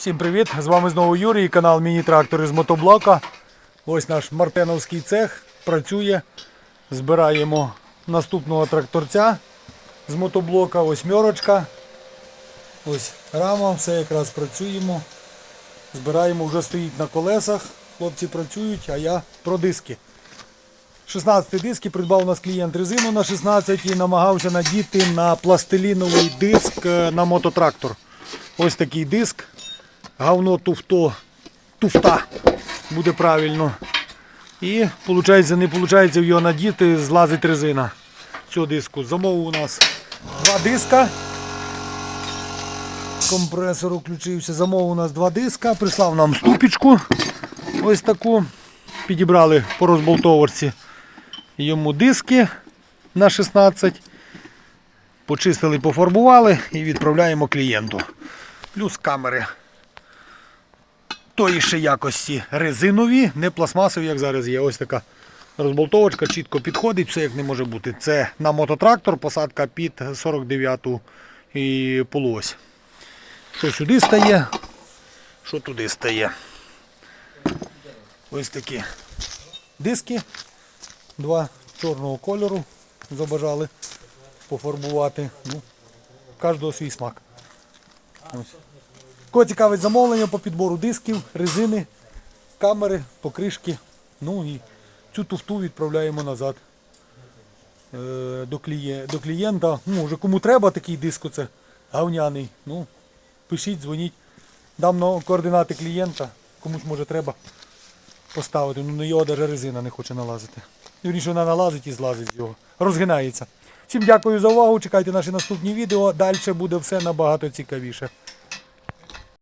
Всім привіт! З вами знову Юрій, канал Міні-трактори з мотоблока. Ось наш мартеновський цех працює. Збираємо наступного тракторця з мотоблока. Ось мьорочка. Ось рама, все якраз працюємо. Збираємо, вже стоїть на колесах. Хлопці працюють, а я про диски. 16 диски придбав у нас клієнт резину на 16 і намагався надіти на пластиліновий диск е, на мототрактор. Ось такий диск. Говно туфто, туфта буде правильно. І виходить, не виходить в його надіти, злазить резина цього диску. Замовив у нас два диска. Компресор включився. Замовив у нас два диска. Прислав нам ступічку. Ось таку. Підібрали по розболтовочці йому диски на 16. Почистили, пофарбували і відправляємо клієнту. Плюс камери тої ще якості резинові, не пластмасові, як зараз є. Ось така розболтовочка, чітко підходить, все як не може бути. Це на мототрактор, посадка під 49-ту і полуось. Що сюди стає, що туди стає. Ось такі диски. Два чорного кольору забажали пофарбувати. Ну, кожного свій смак. Ось. Кого цікавить замовлення по підбору дисків, резини, камери, покришки. Ну і цю туфту відправляємо назад е, до, кліє, до клієнта. Ну, вже кому треба такий диск, оце гавняний. Ну, пишіть, дзвоніть. Дам на координати клієнта. Комусь може треба поставити. Ну на його навіть резина не хоче налазити. Вірніше вона налазить і злазить з його. Розгинається. Всім дякую за увагу. Чекайте наші наступні відео. Далі буде все набагато цікавіше.